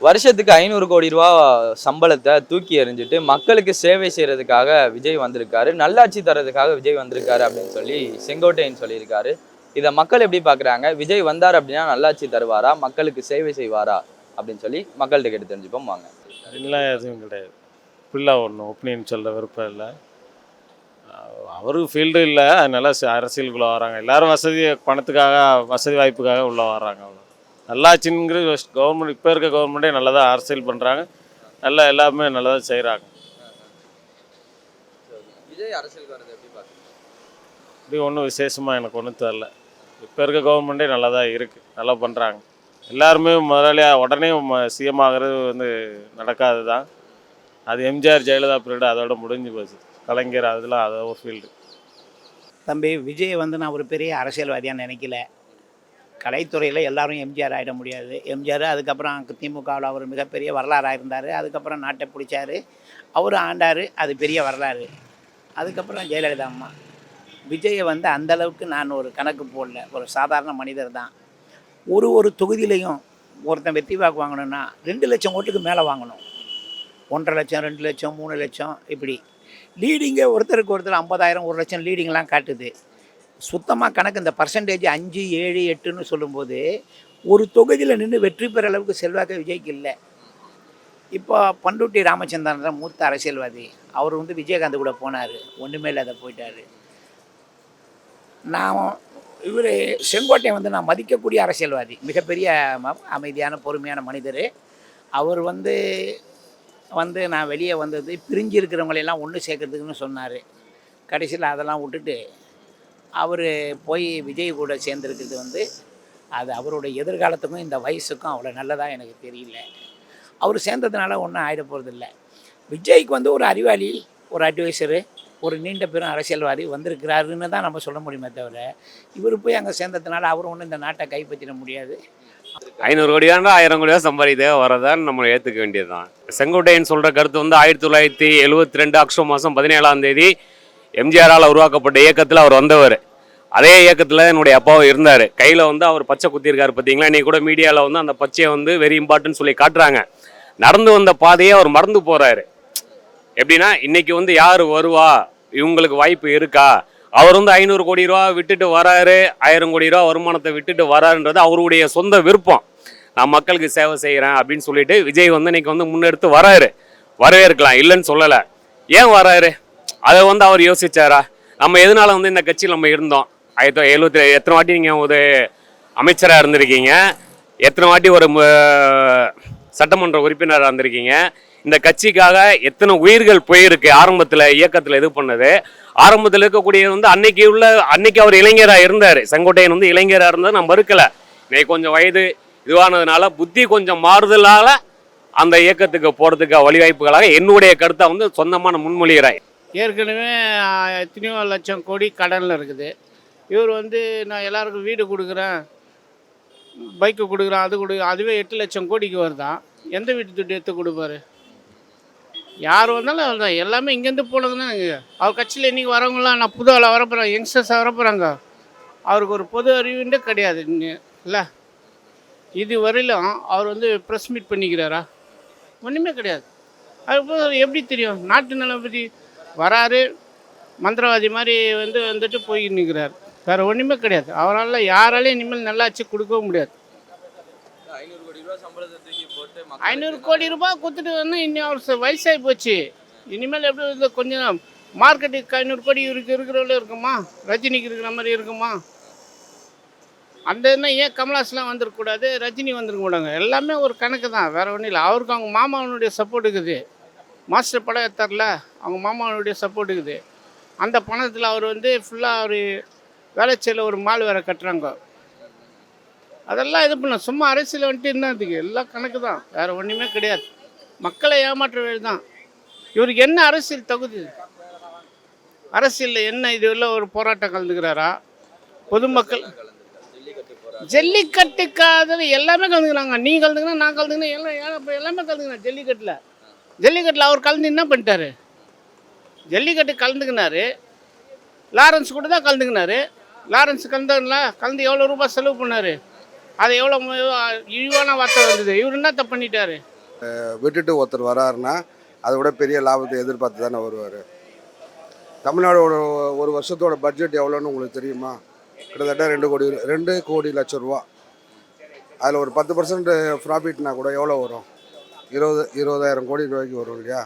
வருஷத்துக்கு ஐநூறு கோடி ரூபா சம்பளத்தை தூக்கி எறிஞ்சிட்டு மக்களுக்கு சேவை செய்கிறதுக்காக விஜய் வந்திருக்காரு. நல்லாட்சி தர்றதுக்காக விஜய் வந்திருக்காரு அப்படின்னு சொல்லி செங்கோட்டையன் சொல்லியிருக்காரு. இதை மக்கள் எப்படி பார்க்குறாங்க? விஜய் வந்தார் அப்படின்னா நல்லாட்சி தருவாரா? மக்களுக்கு சேவை செய்வாரா? அப்படின்னு சொல்லி மக்கள்கிட்ட கேட்டு தெரிஞ்சுப்போம் வாங்க. இல்லை எதுவும் கிடையாது. ஃபுல்லாக ஒன்றும் ஒப்பீனியன் சொல்ல விருப்பம் இல்லை. அவருக்கு ஃபீல்டு இல்லை. அதனால ச- அரசியலுக்குள்ளே வராங்க. எல்லாரும் வசதி பணத்துக்காக வசதி வாய்ப்புக்காக உள்ளே வர்றாங்க அவ்வளோ நல்லாச்சுங்கிறது கவர்மெண்ட் இப்போ இருக்க கவர்மெண்ட்டே நல்லதாக அரசியல் பண்ணுறாங்க நல்லா எல்லாமே செய்கிறாங்க வரது எப்படி பார்க்குறீங்க? இப்படி ஒன்றும் விசேஷமாக எனக்கு ஒன்றும் தெரில இப்போ இருக்க கவர்மெண்ட்டே நல்லா தான் இருக்குது நல்லா பண்ணுறாங்க எல்லாருமே முதலாளியாக உடனே சிஎம் ஆகிறது வந்து நடக்காது தான் அது எம்ஜிஆர் ஜெயலலிதா பீரியட் அதோட முடிஞ்சு போச்சு. கலைஞர் அதெல்லாம் அதை ஒரு ஃபீல்டு தம்பி விஜய் வந்து நான் ஒரு பெரிய அரசியல்வாதியாக நினைக்கல. கலைத்துறையில் எல்லாரும் எம்ஜிஆர் ஆகிட முடியாது. எம்ஜிஆர் அதுக்கப்புறம் திமுகவில் அவர் மிகப்பெரிய வரலாறாக இருந்தார் அதுக்கப்புறம் நாட்டை பிடிச்சாரு. அவர் ஆண்டார். அது பெரிய வரலாறு. அதுக்கப்புறம் ஜெயலலிதா அம்மா. விஜயை வந்து அந்த அளவுக்கு நான் ஒரு கணக்கு போடல. ஒரு சாதாரண மனிதர் தான். ஒரு ஒரு தொகுதியிலையும் ஒருத்தன் வெற்றி வாக்கு வாங்கணும்னா ரெண்டு லட்சம் ஓட்டுக்கு மேலே வாங்கணும். ஒன்றரை லட்சம் ரெண்டு லட்சம் மூணு லட்சம் இப்படி. லீடிங்கே ஒருத்தருக்கு ஒருத்தர் ஐம்பதாயிரம் ஒரு லட்சம் லீடிங்லாம் காட்டுது. சுத்தமாக கணக்கு இந்த பர்சன்டேஜ் அஞ்சு ஏழு எட்டுன்னு சொல்லும்போது ஒரு தொகுதியில் நின்று வெற்றி பெற அளவுக்கு செல்வாக்கு விஜய்க்கு இல்லை. இப்போ பண்ருட்டி ராமச்சந்திரன் தான் மூத்த அரசியல்வாதி. அவர் வந்து விஜயகாந்த் கூட போனார். ஒன்றுமே இல்லாத போயிட்டார். நான் இவர் செங்கோட்டையன் வந்து நான் மதிக்கக்கூடிய அரசியல்வாதி. மிகப்பெரிய ம- அமைதியான பொறுமையான மனிதர். அவர் வந்து வந்து நான் வெளியே வந்தது பிரிஞ்சு இருக்கிறவங்களையெல்லாம் ஒன்று சேர்க்கறதுக்குன்னு சொன்னார். கடைசியில் அதெல்லாம் விட்டுட்டு அவர் போய் விஜய் கூட சேர்ந்துருக்கிறது வந்து அது அவருடைய எதிர்காலத்துக்கும் இந்த வயசுக்கும் அவ்வளோ நல்லதாக எனக்கு தெரியல. அவர் சேர்ந்ததுனால ஒன்றும் ஆகிட போகிறதில்ல விஜய்க்கு வந்து ஒரு அறிவாளி ஒரு அட்வைசரு ஒரு நீண்ட பெரும் அரசியல்வாதி வந்திருக்கிறாருன்னு தான் நம்ம சொல்ல முடியுமே தவிர இவர் போய் அங்கே சேர்ந்ததுனால அவர் ஒன்றும் இந்த நாட்டை கைப்பற்றிட முடியாது. ஐநூறு கோடியாண்டா ஆயிரம் கோடியாக தான் வரதான் நம்ம ஏற்றுக்க வேண்டியதுதான். செங்கோட்டையன் சொல்கிற கருத்து வந்து ஆயிரத்தி தொள்ளாயிரத்தி எழுபத்தி ரெண்டு அக்டோபர் மாதம் பதினேழாம் தேதி எம்ஜிஆரால் உருவாக்கப்பட்ட இயக்கத்தில் அவர் வந்தவர். அதே இயக்கத்தில் என்னுடைய அப்பாவும் இருந்தார். கையில் வந்து அவர் பச்சை குத்திருக்காரு பார்த்தீங்களா இன்னைக்கு கூட மீடியாவில் வந்து அந்த பச்சையை வந்து வெரி இம்பார்ட்டன்ட் சொல்லி காட்டுறாங்க. நடந்து வந்த பாதையை அவர் மறந்து போகிறாரு எப்படின்னா இன்னைக்கு வந்து யார் வருவா? இவங்களுக்கு வாய்ப்பு இருக்கா? அவர் வந்து ஐநூறு கோடி ரூபா விட்டுட்டு வராரு. ஆயிரம் கோடி ரூபா வருமானத்தை விட்டுட்டு வராருன்றது அவருடைய சொந்த விருப்பம். நான் மக்களுக்கு சேவை செய்கிறேன் அப்படின்னு சொல்லிட்டு விஜய் வந்து இன்னைக்கு வந்து முன்னெடுத்து வராரு. வரவேற்கலாம். இல்லைன்னு சொல்லலை. ஏன் வராரு? அதை வந்து அவர் யோசிச்சாரா? நம்ம எதனால வந்து இந்த கட்சியில் நம்ம இருந்தோம்? ஆயிரத்தி எழுபத்தி எத்தனை வாட்டி நீங்கள் ஒரு அமைச்சராக இருந்திருக்கீங்க? எத்தனை வாட்டி ஒரு சட்டமன்ற உறுப்பினராக இருந்திருக்கீங்க? இந்த கட்சிக்காக எத்தனை உயிர்கள் போயிருக்கு ஆரம்பத்தில் இயக்கத்தில் இது பண்ணது? ஆரம்பத்தில் இருக்கக்கூடிய வந்து அன்னைக்கு உள்ள அன்னைக்கு அவர் இளைஞராக இருந்தார். செங்கோட்டையன் வந்து இளைஞராக இருந்தது நான் மறுக்கலை. இன்னைக்கு கொஞ்சம் வயது இதுவானதுனால புத்தி கொஞ்சம் மாறுதலால் அந்த இயக்கத்துக்கு போகிறதுக்கு வழிவாய்ப்புகளாக என்னுடைய கருத்தை வந்து சொந்தமான முன்மொழிகிறேன் ஏற்கனவே எத்தனையோ லட்சம் கோடி கடனில் இருக்குது. இவர் வந்து நான் எல்லாருக்கும் வீடு கொடுக்குறேன். பைக்கு கொடுக்குறேன். அது கொடு அதுவே எட்டு லட்சம் கோடிக்கு வருதான் எந்த வீட்டு துட்டு எடுத்து கொடுப்பாரு? யார் வந்தாலும் அவர் தான். எல்லாமே இங்கேருந்து போனது தான் அவர் கட்சியில் இன்றைக்கி வரவங்களாம் நான் புது ஆளாக வரப்போகிறேன் யங்ஸ்டர்ஸாக வரப்போகிறாங்க அவருக்கு ஒரு பொது அறிவுன்றே கிடையாது இல்லை? இது வரையிலும் அவர் வந்து ப்ரெஸ் மீட் பண்ணிக்கிறாரா? ஒன்றுமே கிடையாது. அது எப்படி தெரியும்? நாட்டு நலம் பற்றி வராரு. மந்திரவாதி மாதிரி வந்து வந்துட்டு போய் நிற்கிறார் வேறு ஒன்றுமே கிடையாது. அவரால் யாராலையும் இனிமேல் நல்லாச்சு கொடுக்கவும் முடியாது. ஐநூறு கோடி ஐநூறு கோடி ரூபாய் கொடுத்துட்டு வந்து இன்னும் அவர் வயசாகி போச்சு. இனிமேல் எப்படி கொஞ்சம் மார்க்கெட்டுக்கு ஐநூறு கோடி இருக்கு இருக்கிறவள இருக்குமா? ரஜினிக்கு இருக்கிற மாதிரி இருக்குமா? அந்த என்ன ஏன் கமலாஸ்லாம் வந்துருக்கக்கூடாது ரஜினி வந்துருக்க கூடாங்க எல்லாமே ஒரு கணக்கு தான். வேறு ஒன்றும் இல்லை. அவருக்கு அவங்க மாமாவனுடைய சப்போர்ட் இருக்குது. மாஸ்டர் படம் தரல அவங்க மாமாவனுடைய சப்போர்ட் இருக்குது. அந்த பணத்தில் அவர் வந்து ஃபுல்லாக அவர் வேலைச்சேரில் ஒரு மால் வேறு கட்டுறாங்க. அதெல்லாம் இது பண்ண சும்மா அரசியல் வந்துட்டு என்னதுக்கு எல்லாம் கணக்கு தான். வேறு ஒன்றுமே கிடையாது. மக்களை ஏமாற்ற வேறு தான். இவருக்கு என்ன அரசியல் தகுதி? அரசியலில் என்ன இது உள்ள ஒரு போராட்டம் கலந்துக்கிறாரா? பொதுமக்கள் ஜல்லிக்கட்டுக்காக எல்லாமே கலந்துக்கிறாங்க. நீ கலந்துக்கணும் நான் கலந்துக்கணும் எல்லாம் ஏன் எல்லாமே கலந்துக்கிறேன் ஜல்லிக்கட்டில்? ஜல்லிக்கட்டில் அவர் கலந்து என்ன பண்ணிட்டாரு? ஜல்லிக்கட்டு கலந்துக்கினாரு. லாரன்ஸ் கூட தான் கலந்துக்கினாரு. லாரன்ஸ் கந்தனில் கலந்து எவ்வளோ ரூபாய் செலவு பண்ணார்? அது எவ்வளோ இழிவான வார்த்தை வந்தது. இவர் என்ன தப்பு பண்ணிட்டாரு? விட்டுட்டு ஒருத்தர் வராருன்னா அதை விட பெரிய லாபத்தை எதிர்பார்த்து தானே வருவார். தமிழ்நாடோட ஒரு வருஷத்தோட பட்ஜெட் எவ்வளோன்னு உங்களுக்கு தெரியுமா? கிட்டத்தட்ட ரெண்டு கோடி ரெண்டு கோடி லட்சம் ரூபா. அதில் ஒரு பத்து பர்சன்ட் ப்ராஃபிட்னா கூட எவ்வளோ வரும்? இருபது இருபதாயிரம் கோடி ரூபாய்க்கு வரும் இல்லையா?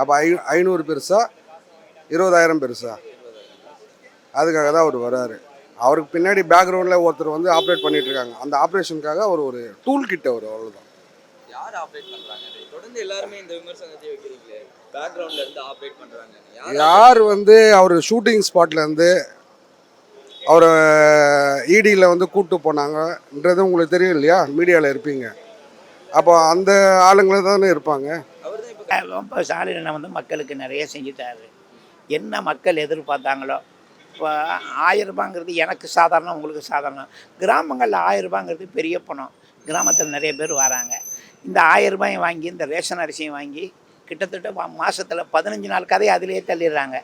அப்போ ஐ ஐநூறு பெருசா இருபதாயிரம் பெருசா? அதுக்காக தான் அவர் வராரு. அவருக்கு பின்னாடி பேக்ரவுண்டில் ஒருத்தர் வந்து ஆப்ரேட் பண்ணிட்டு இருக்காங்க அந்த ஆப்ரேஷனுக்காக அவர் ஒரு டூல் கிட்ட அவர் அவ்வளோதான் யார் ஆப்ரேட் பண்றாங்க? தொடர்ந்து எல்லாருமே இந்த விமர்சனத்தை வைக்கிறீங்களே? பேக்ரவுண்ட்ல இருந்து ஆப்ரேட் பண்றாங்க. யார் யார் வந்து அவர் ஷூட்டிங் ஸ்பாட்ல இருந்து அவரை இடியில் வந்து கூட்டு போனாங்கன்றது உங்களுக்கு தெரியும் இல்லையா? மீடியாவில் இருப்பீங்க. அப்போ அந்த ஆளுங்களே தானே இருப்பாங்க. ரொம்ப ஸ்டாலினை வந்து மக்களுக்கு நிறைய செஞ்சுட்டாரு. என்ன மக்கள் எதிர்பார்த்தாங்களோ இப்போ ஆயிரரூபாங்கிறது எனக்கு சாதாரணம் உங்களுக்கு சாதாரணம். கிராமங்களில் ஆயிரம் ரூபாங்கிறது பெரிய பணம். கிராமத்தில் நிறைய பேர் வராங்க. இந்த ஆயிரம் வாங்கி இந்த ரேஷன் அரிசியும் வாங்கி கிட்டத்தட்ட மாதத்தில் பதினஞ்சு நாள் கதையை அதிலேயே தள்ளிடுறாங்க.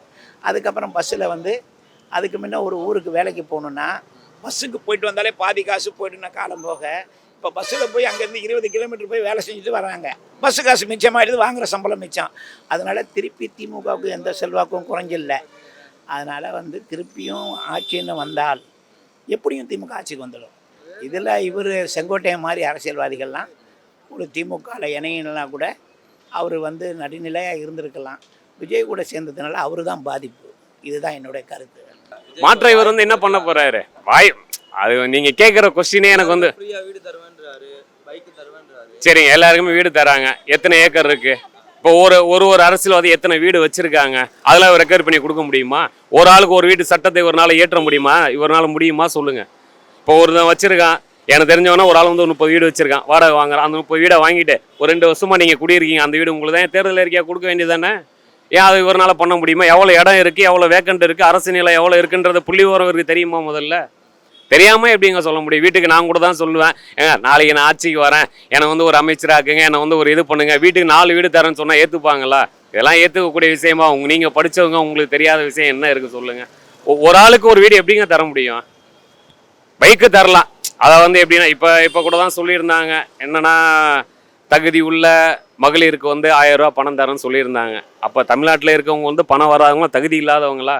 அதுக்கப்புறம் பஸ்ஸில் வந்து அதுக்கு முன்னே ஒரு ஊருக்கு வேலைக்கு போகணுன்னா பஸ்ஸுக்கு போயிட்டு வந்தாலே பாதி காசு போயிட்டுனா காலம் போக. இப்போ பஸ்ஸில் போய் அங்கேருந்து இருபது கிலோமீட்டர் போய் வேலை செஞ்சுட்டு வராங்க. பஸ்ஸு காசு மிச்சமாகிடுது வாங்குற சம்பளம் மிச்சம். அதனால திருப்பி திமுகவுக்கு எந்த செல்வாக்கும் குறைஞ்சில்ல அதனால் வந்து திருப்பியும் ஆட்சின்னு வந்தால் எப்படியும் திமுக ஆட்சிக்கு வந்துடும். இதில் இவர் செங்கோட்டையன் மாதிரி அரசியல்வாதிகள்லாம் ஒரு திமுகவில் இணையினா கூட அவர் வந்து நடுநிலையாக இருந்திருக்கலாம். விஜய் கூட சேர்ந்ததுனால அவர் தான் பாதிப்பு. இதுதான் என்னுடைய கருத்து. மாற்ற இவர் வந்து என்ன பண்ண போறாரு? வாய் அது நீங்க கேட்குற கொஸ்டினே எனக்கு வந்து ஃப்ரீயா வீடு தருவேன்றாரு பைக் தருவேன்றாரு. சரிங்க எல்லாருக்குமே வீடு தராங்க. எத்தனை ஏக்கர் இருக்கு? இப்போ ஒரு ஒரு ஒரு அரசியல்வாதி எத்தனை வீடு வச்சிருக்காங்க? அதெல்லாம் ரெக்கவர் பண்ணி கொடுக்க முடியுமா? ஒரு ஆளுக்கு ஒரு வீட்டு சட்டத்தை ஒரு நாள் ஏற்ற முடியுமா? இவரால் முடியுமா? சொல்லுங்க. இப்போ ஒருத்தன் வச்சிருக்கான். எனக்கு தெரிஞ்சவனா ஒரு ஆள் வந்து முப்பது வீடு வச்சிருக்கான். வாடகை வாங்குறான். அந்த முப்பது வீடை வாங்கிட்டு ஒரு ரெண்டு வருஷமா நீங்க குடியிருக்கீங்க. அந்த வீடு உங்களுக்கு தான். தேர்தல் அறிக்கையா கொடுக்க வேண்டியதானே ஏன் அது இவரால் பண்ண முடியுமா? எவ்வளோ இடம் இருக்குது எவ்வளோ வேக்கண்ட் இருக்குது அரசு நிலை எவ்வளோ இருக்குன்றது புள்ளி உறவருக்கு தெரியுமா முதல்ல? தெரியாமல் எப்படிங்க சொல்ல முடியும்? வீட்டுக்கு நான் கூட தான் சொல்லுவேன். ஏங்க நாளைக்கு நான் ஆட்சிக்கு வரேன். என்னை வந்து ஒரு அமைச்சராக்குங்க என்னை வந்து ஒரு இது பண்ணுங்க. வீட்டுக்கு நாலு வீடு தரேன்னு சொன்னால் ஏற்றுப்பாங்களா இதெல்லாம் ஏற்றுக்கக்கூடிய விஷயமா? உங்க நீங்கள் படிச்சவங்க உங்களுக்கு தெரியாத விஷயம் என்ன இருக்கு சொல்லுங்க. ஒரு ஆளுக்கு ஒரு வீடு எப்படிங்க தர முடியும்? பைக்கு தரலாம். அதை வந்து எப்படின்னா இப்போ இப்போ கூட தான் சொல்லியிருந்தாங்க. என்னென்னா தகுதி உள்ள மகளிருக்கு வந்து ஆயிரம் ரூபா பணம் தரேன்னு சொல்லியிருந்தாங்க. அப்போ தமிழ்நாட்டில் இருக்கவங்க வந்து பணம் வராதவங்க தகுதி இல்லாதவங்களா?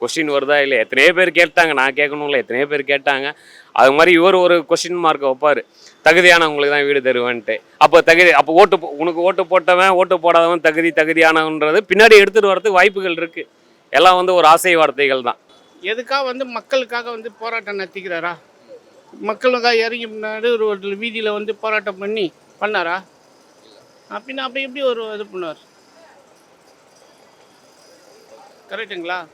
கொஸ்டின் வருதா இல்லை எத்தனையோ பேர் கேட்டாங்க. நான் கேட்கணும்ல. எத்தனையோ பேர் கேட்டாங்க. அது மாதிரி இவர் ஒரு கொஸ்டின் மார்க்கை வைப்பார். தகுதியானவங்களுக்கு தான் வீடு தருவேன்ட்டு. அப்போ தகுதி அப்போ ஓட்டு போ- உனக்கு ஓட்டு போட்டவன் ஓட்டு போடாதவன் தகுதி தகுதியானவன்றது. பின்னாடி எடுத்துகிட்டு வரதுக்கு வாய்ப்புகள் இருக்குது எல்லாம் வந்து ஒரு ஆசை வார்த்தைகள் தான். எதுக்காக வந்து மக்களுக்காக வந்து போராட்டம் நடத்திக்கிறாரா? மக்களுக்காக இறங்கி முன்னாடி ஒரு வீதியில் வந்து போராட்டம் பண்ணி பண்ணாரா? அப்படின்னா அப்படி எப்படி ஒரு இது பண்ணுவார்? கரெக்டுங்களா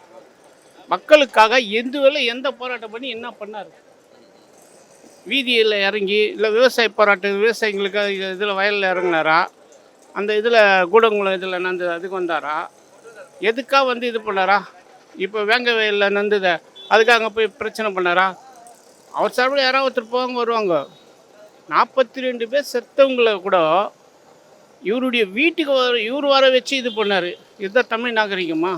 மக்களுக்காக எந்த வேலை எந்த போராட்டம் பண்ணி என்ன பண்ணார்? வீதியில் இறங்கி இல்லை விவசாய போராட்டம் விவசாயிகளுக்காக இதில் வயலில் இறங்குனாரா? அந்த இதில் கூடங்குளம் இதில் நந்து அதுக்கு வந்தாரா? எதுக்காக வந்து இது பண்ணாரா? இப்போ வேங்க வயலில் நந்ததை அதுக்காக அங்கே போய் பிரச்சனை பண்ணாரா? அவர் சார்பில் யாராவது ஒருத்தர் போவாங்க வருவாங்க. நாற்பத்தி ரெண்டு பேர் செத்தவங்கள கூட இவருடைய வீட்டுக்கு வர இவர் வர வச்சு இது பண்ணார். இதுதான் தமிழ் நாகரிகமா?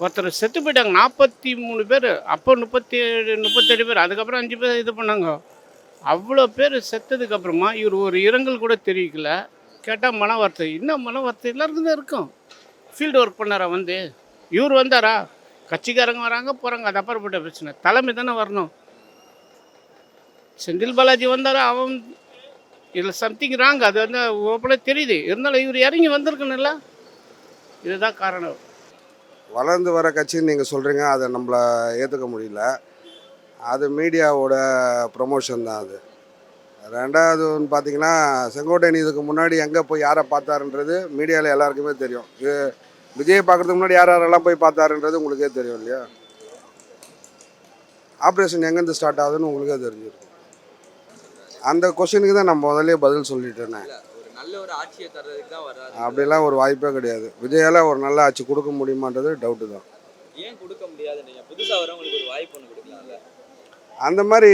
ஒருத்தர் செத்து போயிட்டாங்க. நாற்பத்தி மூணு பேர். அப்போ முப்பத்தி ஏழு முப்பத்தேழு பேர். அதுக்கப்புறம் அஞ்சு பேர் இது பண்ணாங்க. அவ்வளோ பேர் செத்ததுக்கப்புறமா இவர் ஒரு இரங்கல் கூட தெரிவிக்கல. கேட்டால் மன வார்த்தை இன்னும் மன வார்த்தை எல்லாருக்கும் தான் இருக்கும். ஃபீல்டு ஒர்க் பண்ணாரா வந்து? இவர் வந்தாரா? கட்சிக்காரங்க வராங்க போகிறாங்க அது அப்புறப்பட்ட பிரச்சனை. தலைமை தானே வரணும். செந்தில் பாலாஜி வந்தாரா? அவன் இதில் சம்திங் ராங் அது வந்து ஓப்பனாக தெரியுது. இருந்தாலும் இவர் இறங்கி வந்திருக்கணும்ல. இதுதான் காரணம். வளர்ந்து வர கட்சின்னு நீங்கள் சொல்கிறீங்க அதை நம்மளை ஏற்றுக்க முடியல. அது மீடியாவோட ப்ரொமோஷன் தான் அது. ரெண்டாவது ஒன்று பார்த்தீங்கன்னா செங்கோட்டையன் இதுக்கு முன்னாடி எங்கே போய் யாரை பார்த்தாருன்றது மீடியாவில் எல்லாருக்குமே தெரியும். இது விஜய் பார்க்கறதுக்கு முன்னாடி யார் யாரெல்லாம் போய் பார்த்தாருன்றது உங்களுக்கே தெரியும் இல்லையா? ஆப்ரேஷன் எங்கேருந்து ஸ்டார்ட் ஆகுதுன்னு உங்களுக்கே தெரிஞ்சிருக்கும். அந்த கொஷினுக்கு தான் நான் முதலே பதில் சொல்லிட்டேனே நல்ல ஒரு ஆட்சியை தர்றதுக்கு தான் வர்றாரு அப்படிலாம் ஒரு வாய்ப்பே கிடையாது. விஜயால ஒரு நல்ல ஆட்சி கொடுக்க முடியுமான்றது டவுட்டு தான். ஏன் கொடுக்க முடியாது நீங்க? புதுசா வரவங்களுக்கு ஒரு வாய்ப்பு ஒன்று கொடுக்கலாம்ல. அந்த மாதிரி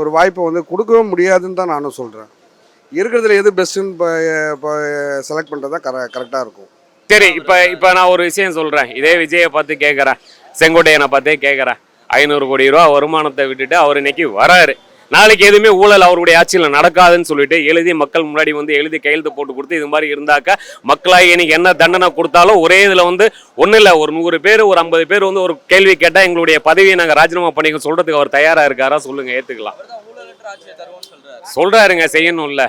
ஒரு வாய்ப்பை வந்து கொடுக்கவே முடியாதுன்னு தான் நானும் சொல்கிறேன் இருக்கிறதுல எது பெஸ்ட்டுன்னு இப்போ இப்போ செலக்ட் பண்ணுறது தான் கர கரெக்டாக இருக்கும். சரி இப்போ இப்போ நான் ஒரு விஷயம் சொல்கிறேன் இதே விஜயை பார்த்து கேட்குறேன் செங்கோட்டையனை பார்த்தே கேட்குறேன் ஐநூறு கோடி ரூபா வருமானத்தை விட்டுட்டு அவர் இன்னைக்கு வராரு. நாளைக்கு எதுவுமே ஊழல் அவருடைய ஆட்சியில் நடக்காதுன்னு சொல்லிட்டு எழுதி மக்கள் முன்னாடி வந்து எழுதி கையெழுத்து போட்டு கொடுத்து இது மாதிரி இருந்தாக்க மக்களாக இன்னைக்கு என்ன தண்டனை கொடுத்தாலும் ஒரே இதில் வந்து ஒன்றும் இல்லை. ஒரு நூறு பேர் ஒரு ஐம்பது பேர் வந்து ஒரு கேள்வி கேட்டால் எங்களுடைய பதவியை நாங்கள் ராஜினாமா பண்ணிக்க சொல்றதுக்கு அவர் தயாராக இருக்காரா சொல்லுங்க ஏற்றுக்கலாம் சொல்றாருங்க செய்யணும்ல.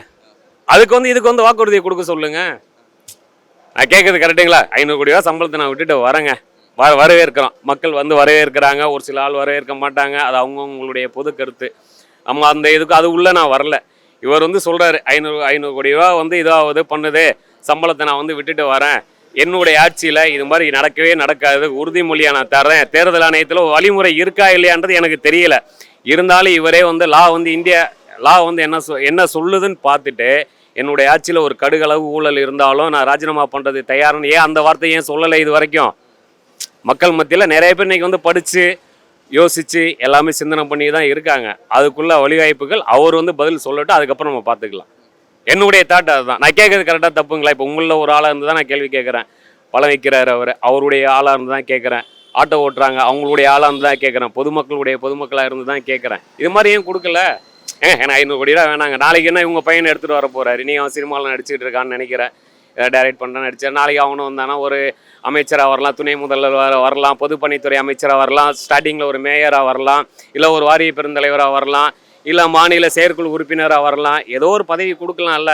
அதுக்கு வந்து இதுக்கு வந்து வாக்குறுதியை கொடுக்க சொல்லுங்க. நான் கேட்கறது கரெக்டுங்களா ஐநூறு கோடி ரூபா சம்பளத்தை நான் விட்டுட்டு வரேங்க. வ வரவேற்கிறோம். மக்கள் வந்து வரவேற்கிறாங்க. ஒரு சில ஆள் வரவேற்க மாட்டாங்க. அது அவங்கவுங்களுடைய பொது கருத்து நம்ம அந்த இதுக்கு அது உள்ளே நான் வரல. இவர் வந்து சொல்கிறாரு ஐநூறு ஐநூறு கோடி ரூபா வந்து இதாகுது பண்ணுது சம்பளத்தை நான் வந்து விட்டுட்டு வரேன். என்னுடைய ஆட்சியில் இது மாதிரி நடக்கவே நடக்காது உறுதிமொழியை நான் தரேன் தேர்தல் ஆணையத்தில் வழிமுறை இருக்கா இல்லையான்றது எனக்கு தெரியல. இருந்தாலும் இவரே வந்து லா வந்து இந்தியா லா வந்து என்ன சொ என்ன சொல்லுதுன்னு பார்த்துட்டு என்னுடைய ஆட்சியில் ஒரு கடுகளவு ஊழல் இருந்தாலும் நான் ராஜினாமா பண்ணுறது தயாருன்னு ஏன் அந்த வார்த்தையை ஏன் சொல்லலை இது வரைக்கும்? மக்கள் மத்தியில் நிறைய பேர் இன்னைக்கு வந்து படித்து யோசித்து எல்லாமே சிந்தனை பண்ணி தான் இருக்காங்க. அதுக்குள்ள வழிவாய்ப்புகள் அவர் வந்து பதில் சொல்லட்டும் அதுக்கப்புறம் நம்ம பார்த்துக்கலாம். என்னுடைய தாட் அதுதான். நான் கேட்கறது கரெக்டாக தப்புங்களா? இப்போ உங்களில் ஒரு ஆளாக இருந்து தான் நான் கேள்வி கேட்குறேன். பழம் வைக்கிறார் அவர். அவருடைய ஆளாக இருந்து தான் கேட்குறேன். ஆட்டோ ஓட்டுறாங்க. அவங்களுடைய ஆளாக இருந்து தான் கேட்குறேன். பொதுமக்களுடைய பொதுமக்களாக இருந்து தான் கேட்குறேன். இது மாதிரி ஏன் கொடுக்கல? ஏங்க எனக்கு ஐநூறு கோடி ரூபா வேணாங்க. நாளைக்கு என்ன இவங்க பையனை எடுத்துகிட்டு வர போகிறாரு நீ அவன் சினிமாவில் நடிச்சுட்டு இருக்கான்னு நினைக்கிறேன் டைரக்ட் பண்ணுறேன் நடித்தேன் நாளைக்கு அவனும் வந்தானா ஒரு அமைச்சராக வரலாம் துணை முதல்வர் வர- வரலாம் பொதுப்பணித்துறை அமைச்சராக வரலாம் ஸ்டார்டிங்கில் ஒரு மேயராக வரலாம் இல்லை ஒரு வாரிய பெருந்தலைவராக வரலாம் இல்லை மாநில செயற்குழு உறுப்பினராக வரலாம் ஏதோ ஒரு பதவி கொடுக்கலாம்ல.